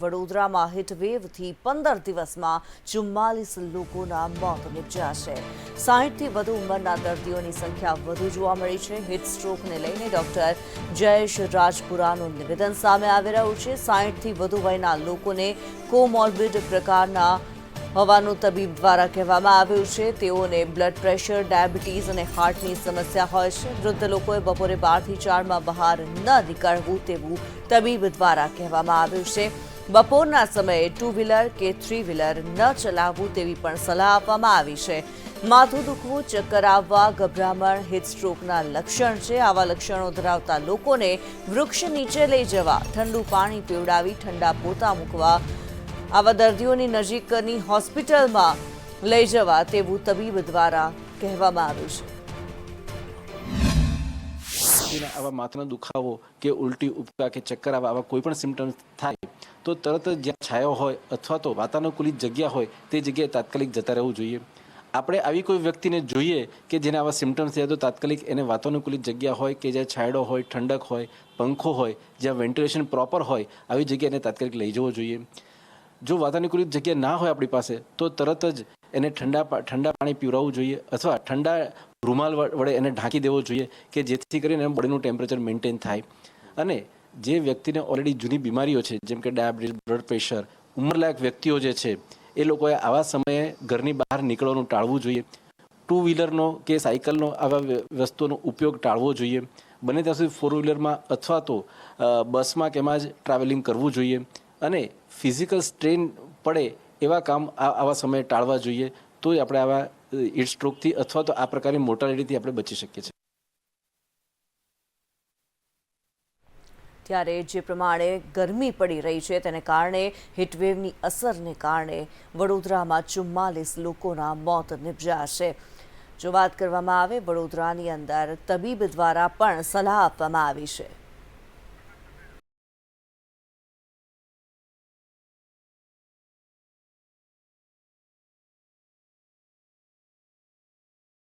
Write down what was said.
વડોદરામાં હીટવેવથી પંદર દિવસમાં ચુમ્માલીસ લોકોના મોત નિપજ્યા છે. સાહીઠથી વધુ ઉંમરના દર્દીઓની સંખ્યા વધુ જોવા મળી છે. હીટ સ્ટ્રોકને લઈને ડોક્ટર જયેશ રાજપુરાનું નિવેદન સામે આવી રહ્યું છે. સાહીઠથી વધુ વયના લોકોને કોમોર્બિડ પ્રકારના હોવાનું તબીબ દ્વારા કહેવામાં આવ્યું છે. તેઓને બ્લડ પ્રેશર, ડાયાબિટીસ અને હાર્ટની સમસ્યા હોય છે. વૃદ્ધ લોકોએ બપોરે બારથી ચારમાં બહાર ન નીકળવું તેવું તબીબ દ્વારા કહેવામાં આવ્યું છે. બપોરના સમયે ટુ વ્હીલર કે થ્રી વ્હીલર ન ચલાવવું તેવી પણ સલાહ આપવામાં આવી છે. માથું દુખવું, ચક્કર આવવા, ગભરામણ હિટસ્ટ્રોકના લક્ષણ છે. આવા લક્ષણો ધરાવતા લોકોને વૃક્ષ નીચે લઈ જવા, ઠંડુ પાણી પીવડાવી, ઠંડા પોતા મૂકવા, આવા દર્દીઓની નજીકની હોસ્પિટલમાં લઈ જવા તેવું તબીબ દ્વારા કહેવામાં આવ્યું છે. આવા માથાનો દુખાવો કે ઉલટી ઉપકા કે ચક્કર આવા આવા કોઈ પણ સિમ્ટમ્સ થાય તો તરત જ જ્યાં છાયો હોય અથવા તો વાતાનુકૂલિત જગ્યા હોય, તે જગ્યાએ તાત્કાલિક જતા રહેવું જોઈએ. આપણે આવી કોઈ વ્યક્તિને જોઈએ કે જેને આવા સિમ્ટમ્સ થયા તો તાત્કાલિક એને વાતાનુકૂલિત જગ્યા હોય કે જ્યાં છાંયડો હોય, ઠંડક હોય, પંખો હોય, જ્યાં વેન્ટિલેશન પ્રોપર હોય, આવી જગ્યાએ એને તાત્કાલિક લઈ જવો જોઈએ. જો વાતાનુકૂલિત જગ્યા ના હોય આપણી પાસે, તો તરત જ એને ઠંડા ઠંડા પાણી પીવડાવવું જોઈએ અથવા ઠંડા રૂમાલ વડે એને ઢાંકી દેવો જોઈએ કે જેથી કરીને બોડીનું ટેમ્પરેચર મેન્ટેન થાય. અને જે વ્યક્તિને ઓલરેડી જૂની બીમારીઓ છે, જેમ કે ડાયાબિટીસ બ્લડ પ્રેશર ઉંમરલાયક વ્યક્તિઓ જે છે, એ લોકોએ આવા સમયે ઘરની બહાર નીકળવાનું ટાળવું જોઈએ. ટુ વ્હીલરનો કે સાયકલનો આવા વસ્તુઓનો ઉપયોગ ટાળવો જોઈએ. બને ત્યાં સુધી ફોર વ્હીલરમાં અથવા તો બસમાં કે એમાં જ ટ્રાવેલિંગ કરવું જોઈએ. અને ફિઝિકલ સ્ટ્રેન પડે એવા કામ આવા સમયે ટાળવા જોઈએ. તો આપણે આવા હીટ સ્ટ્રોકથી અથવા તો આ પ્રકારની મોટાલિટીથી આપણે બચી શકીએ છીએ. ત્યારે જે પ્રમાણે ગરમી પડી રહી છે તેને કારણે હીટવેવની અસરને કારણે વડોદરામાં ચુમ્માલીસ લોકોના મોત નિપજ્યા છે. જો વાત કરવામાં આવે, વડોદરાની અંદર તબીબ દ્વારા પણ સલાહ આપવામાં આવી છે.